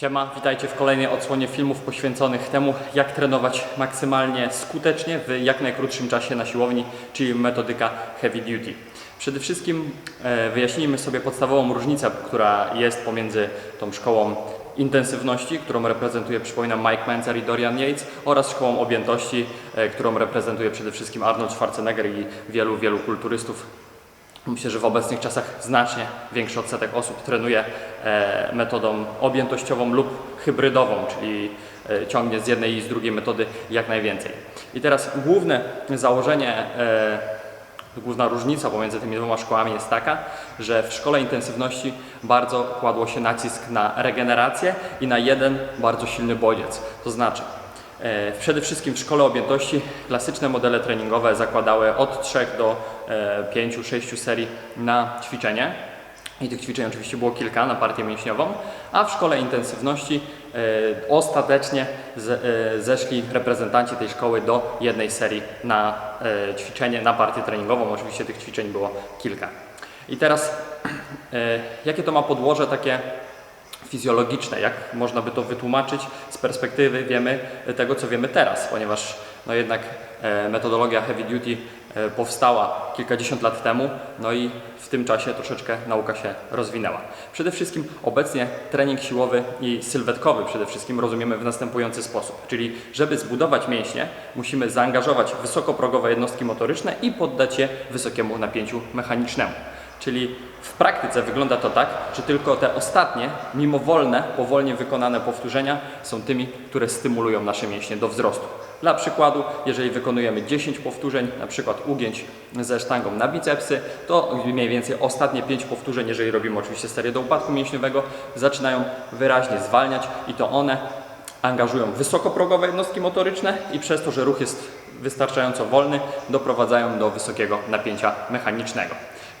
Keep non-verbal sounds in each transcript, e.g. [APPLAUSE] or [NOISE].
Siema, witajcie w kolejnej odsłonie filmów poświęconych temu, jak trenować maksymalnie skutecznie w jak najkrótszym czasie na siłowni, czyli metodyka Heavy Duty. Przede wszystkim e, wyjaśnijmy sobie podstawową różnicę, która jest pomiędzy tą szkołą intensywności, którą reprezentuje, przypominam, Mike Menzer i Dorian Yates oraz szkołą objętości, e, którą reprezentuje przede wszystkim Arnold Schwarzenegger i wielu, wielu kulturystów Myślę, że w obecnych czasach znacznie większy odsetek osób trenuje e, metodą objętościową lub hybrydową, czyli e, ciągnie z jednej i z drugiej metody jak najwięcej. I teraz główne założenie, e, główna różnica pomiędzy tymi dwoma szkołami jest taka, że w szkole intensywności bardzo kładło się nacisk na regenerację i na jeden bardzo silny bodziec. To znaczy, Przede wszystkim w szkole objętości klasyczne modele treningowe zakładały od 3 do 5-6 serii na ćwiczenie. I tych ćwiczeń oczywiście było kilka na partię mięśniową, a w szkole intensywności e, ostatecznie e, zeszli reprezentanci tej szkoły do jednej serii na e, ćwiczenie, na partię treningową. Oczywiście tych ćwiczeń było kilka. I teraz e, jakie to ma podłoże takie fizjologiczne, jak można by to wytłumaczyć z perspektywy wiemy tego, co wiemy teraz, ponieważ no jednak e, metodologia heavy duty e, powstała kilkadziesiąt lat temu, no i w tym czasie troszeczkę nauka się rozwinęła. Przede wszystkim obecnie trening siłowy i sylwetkowy przede wszystkim rozumiemy w następujący sposób, czyli żeby zbudować mięśnie, musimy zaangażować wysokoprogowe jednostki motoryczne i poddać je wysokiemu napięciu mechanicznemu. Czyli w praktyce wygląda to tak, że tylko te ostatnie, mimowolne, powolnie wykonane powtórzenia są tymi, które stymulują nasze mięśnie do wzrostu. Dla przykładu, jeżeli wykonujemy 10 powtórzeń, na przykład ugięć ze sztangą na bicepsy, to mniej więcej ostatnie 5 powtórzeń, jeżeli robimy oczywiście serię do upadku mięśniowego, zaczynają wyraźnie zwalniać i to one angażują wysokoprogowe jednostki motoryczne i przez to, że ruch jest wystarczająco wolny, doprowadzają do wysokiego napięcia mechanicznego.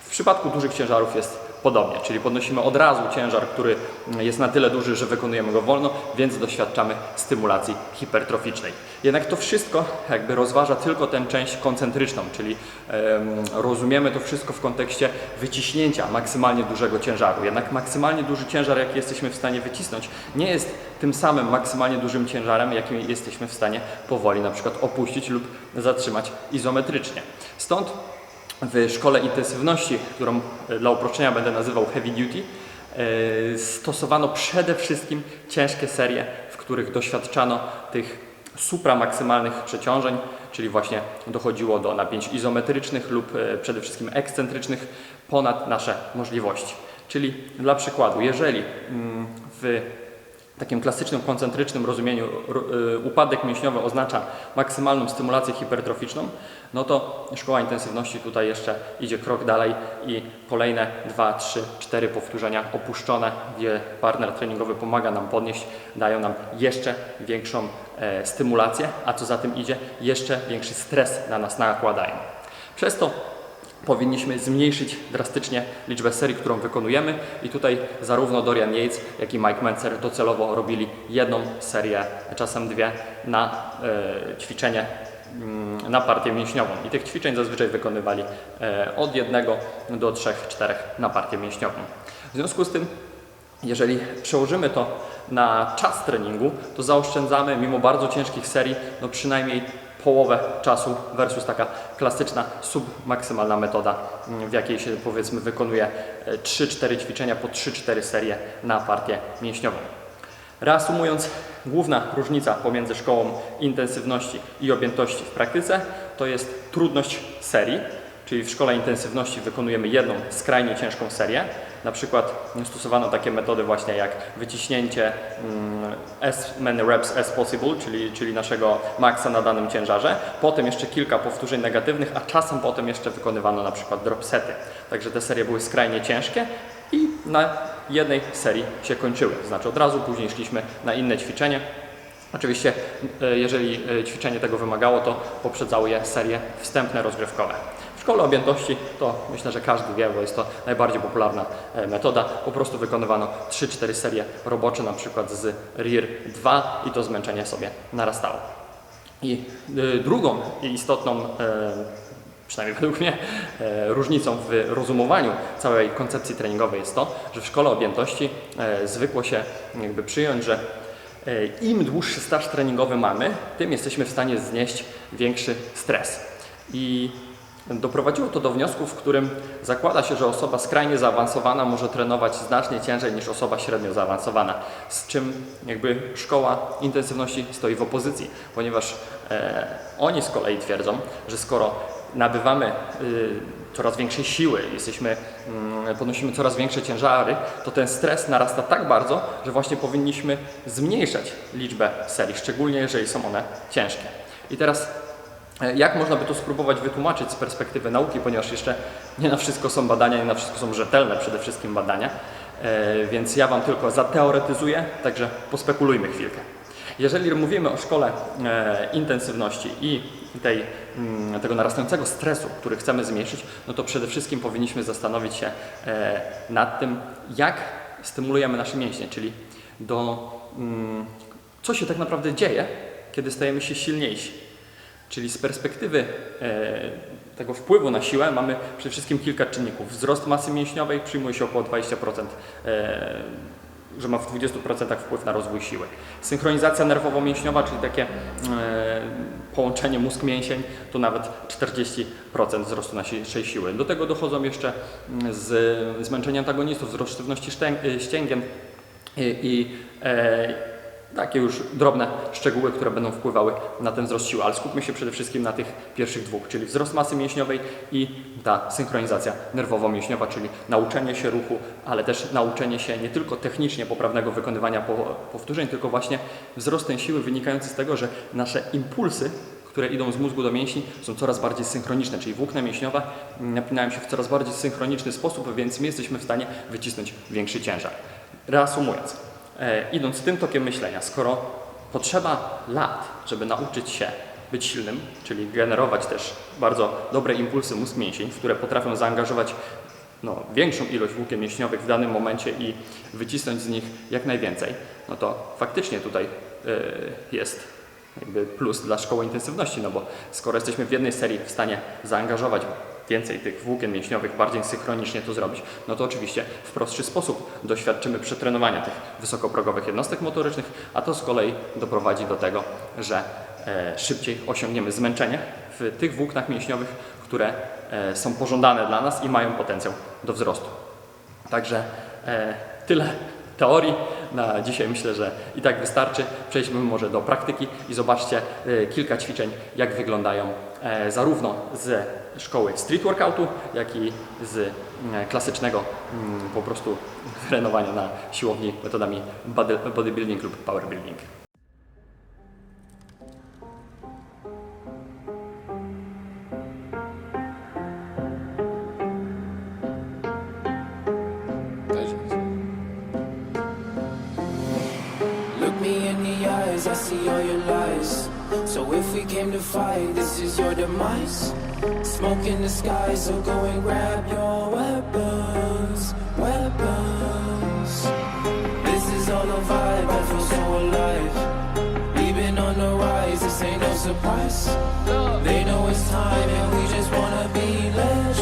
W przypadku dużych ciężarów jest podobnie, czyli podnosimy od razu ciężar, który jest na tyle duży, że wykonujemy go wolno, więc doświadczamy stymulacji hipertroficznej. Jednak to wszystko jakby rozważa tylko tę część koncentryczną, czyli em, rozumiemy to wszystko w kontekście wyciśnięcia maksymalnie dużego ciężaru. Jednak maksymalnie duży ciężar, jaki jesteśmy w stanie wycisnąć, nie jest tym samym maksymalnie dużym ciężarem, jakim jesteśmy w stanie powoli na przykład opuścić lub zatrzymać izometrycznie. Stąd w szkole intensywności, którą e, dla uproszczenia będę nazywał heavy duty, e, stosowano przede wszystkim ciężkie serie, w których doświadczano tych supramaksymalnych przeciążeń, czyli właśnie dochodziło do napięć izometrycznych lub e, przede wszystkim ekscentrycznych ponad nasze możliwości. Czyli dla przykładu, jeżeli mm, w takim klasycznym, koncentrycznym rozumieniu y, upadek mięśniowy oznacza maksymalną stymulację hipertroficzną, no to szkoła intensywności tutaj jeszcze idzie krok dalej i kolejne 2, 3, 4 powtórzenia opuszczone, gdzie partner treningowy pomaga nam podnieść, dają nam jeszcze większą e, stymulację, a co za tym idzie, jeszcze większy stres na nas nakładają. Przez to powinniśmy zmniejszyć drastycznie liczbę serii, którą wykonujemy i tutaj zarówno Dorian Yates, jak i Mike Menzer docelowo robili jedną serię, czasem dwie na e, ćwiczenie mm, na partię mięśniową i tych ćwiczeń zazwyczaj wykonywali e, od jednego do trzech, czterech na partię mięśniową. W związku z tym jeżeli przełożymy to na czas treningu, to zaoszczędzamy mimo bardzo ciężkich serii no przynajmniej połowę czasu versus taka klasyczna submaksymalna metoda, mm, w jakiej się powiedzmy wykonuje e, 3-4 ćwiczenia po 3-4 serie na partię mięśniową. Reasumując, główna różnica pomiędzy szkołą intensywności i objętości w praktyce to jest trudność serii, czyli w szkole intensywności wykonujemy jedną skrajnie ciężką serię. Na przykład stosowano takie metody właśnie jak wyciśnięcie mm, as many reps as possible, czyli, czyli naszego maksa na danym ciężarze. Potem jeszcze kilka powtórzeń negatywnych, a czasem potem jeszcze wykonywano na przykład drop sety. Także te serie były skrajnie ciężkie i na jednej serii się kończyły. Znaczy od razu później szliśmy na inne ćwiczenie. Oczywiście, e, jeżeli e, ćwiczenie tego wymagało, to poprzedzały je serie wstępne rozgrzewkowe. Szkole objętości to myślę, że każdy wie, bo jest to najbardziej popularna e, metoda. Po prostu wykonywano 3-4 serie robocze, na przykład z RIR 2 i to zmęczenie sobie narastało. I y, drugą istotną e, przynajmniej [LAUGHS] według mnie, e, różnicą w rozumowaniu całej koncepcji treningowej jest to, że w szkole objętości e, zwykło się jakby przyjąć, że e, im dłuższy staż treningowy mamy, tym jesteśmy w stanie znieść większy stres. I doprowadziło to do wniosku, w którym zakłada się, że osoba skrajnie zaawansowana może trenować znacznie ciężej niż osoba średnio zaawansowana, z czym jakby szkoła intensywności stoi w opozycji, ponieważ e, oni z kolei twierdzą, że skoro nabywamy y, coraz większej siły, jesteśmy, mm, ponosimy coraz większe ciężary, to ten stres narasta tak bardzo, że właśnie powinniśmy zmniejszać liczbę serii, szczególnie jeżeli są one ciężkie. I teraz jak można by to spróbować wytłumaczyć z perspektywy nauki, ponieważ jeszcze nie na wszystko są badania, nie na wszystko są rzetelne przede wszystkim badania, e, więc ja Wam tylko zateoretyzuję, także pospekulujmy chwilkę. Jeżeli mówimy o szkole e, intensywności i tej, mm, tego narastającego stresu, który chcemy zmniejszyć, no to przede wszystkim powinniśmy zastanowić się e, nad tym, jak stymulujemy nasze mięśnie, czyli do, mm, co się tak naprawdę dzieje, kiedy stajemy się silniejsi. Czyli z perspektywy e, tego wpływu na siłę mamy przede wszystkim kilka czynników. Wzrost masy mięśniowej przyjmuje się około 20%, e, że ma w 20% wpływ na rozwój siły. Synchronizacja nerwowo-mięśniowa, czyli takie e, połączenie mózg-mięsień, to nawet 40% wzrostu naszej siły. Do tego dochodzą jeszcze mm, z zmęczenia antagonistów, wzrost sztywności ścięgien i, takie już drobne szczegóły, które będą wpływały na ten wzrost siły, ale skupmy się przede wszystkim na tych pierwszych dwóch, czyli wzrost masy mięśniowej i ta synchronizacja nerwowo-mięśniowa, czyli nauczenie się ruchu, ale też nauczenie się nie tylko technicznie poprawnego wykonywania po, powtórzeń, tylko właśnie wzrost tej siły wynikający z tego, że nasze impulsy które idą z mózgu do mięśni, są coraz bardziej synchroniczne, czyli włókna mięśniowe napinają się w coraz bardziej synchroniczny sposób, więc my jesteśmy w stanie wycisnąć większy ciężar. Reasumując, idąc tym tokiem myślenia, skoro potrzeba lat, żeby nauczyć się być silnym, czyli generować też bardzo dobre impulsy mózg mięsień, które potrafią zaangażować no, większą ilość włókien mięśniowych w danym momencie i wycisnąć z nich jak najwięcej, no to faktycznie tutaj e, jest jakby plus dla szkoły intensywności, no bo skoro jesteśmy w jednej serii w stanie zaangażować więcej tych włókien mięśniowych, bardziej synchronicznie to zrobić, no to oczywiście w prostszy sposób doświadczymy przetrenowania tych wysokoprogowych jednostek motorycznych, a to z kolei doprowadzi do tego, że e, szybciej osiągniemy zmęczenie w tych włóknach mięśniowych, które e, są pożądane dla nas i mają potencjał do wzrostu. Także e, tyle teorii. Na dzisiaj myślę, że i tak wystarczy. Przejdźmy może do praktyki i zobaczcie kilka ćwiczeń, jak wyglądają zarówno z szkoły street workoutu, jak i z e, klasycznego mm, po prostu [LAUGHS] trenowania na siłowni metodami body- bodybuilding lub powerbuilding. Demise. Smoke in the sky, so go and grab your weapons, weapons. This is all a vibe, I feel so alive. We've been on the rise, this ain't no surprise. They know it's time, and we just wanna be legends.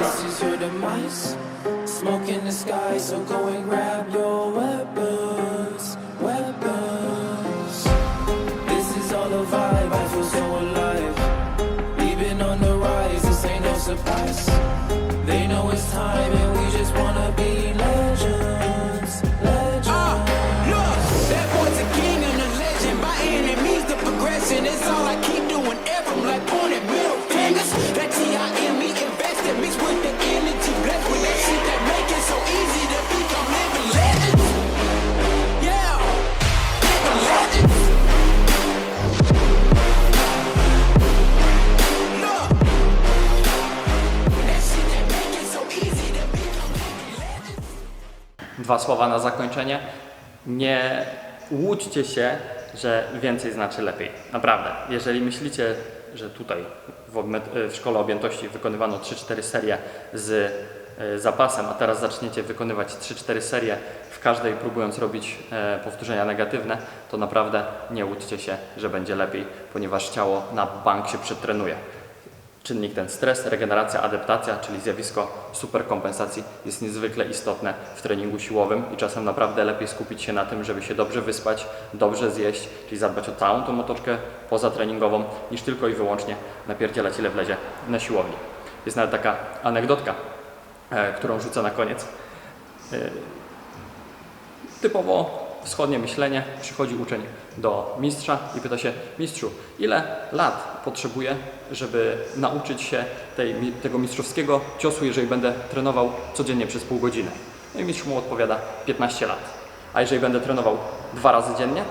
This is dwa słowa na zakończenie. Nie łudźcie się, że więcej znaczy lepiej. Naprawdę. Jeżeli myślicie, że tutaj w, w szkole objętości wykonywano 3-4 serie z e, zapasem, a teraz zaczniecie wykonywać 3-4 serie w każdej próbując robić e, powtórzenia negatywne, to naprawdę nie łudźcie się, że będzie lepiej, ponieważ ciało na bank się przetrenuje. Czynnik ten stres, regeneracja, adaptacja, czyli zjawisko superkompensacji jest niezwykle istotne w treningu siłowym i czasem naprawdę lepiej skupić się na tym, żeby się dobrze wyspać, dobrze zjeść, czyli zadbać o całą tą otoczkę pozatreningową, niż tylko i wyłącznie napierdzielać ile wlezie na siłowni. Jest nawet taka anegdotka, e, którą rzucę na koniec. E, typowo wschodnie myślenie, przychodzi uczeń do mistrza i pyta się, mistrzu, ile lat potrzebuję, żeby nauczyć się tej, tego mistrzowskiego ciosu, jeżeli będę trenował codziennie przez pół godziny? No i mistrz mu odpowiada 15 lat. A jeżeli będę trenował dwa razy dziennie,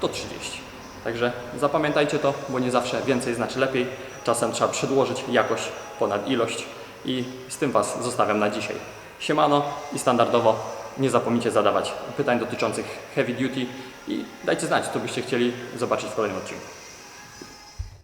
to 30. Także zapamiętajcie to, bo nie zawsze więcej znaczy lepiej. Czasem trzeba przedłożyć jakość ponad ilość i z tym Was zostawiam na dzisiaj. Siemano i standardowo nie zapomnijcie zadawać pytań dotyczących heavy duty i dajcie znać, co byście chcieli zobaczyć w kolejnym odcinku.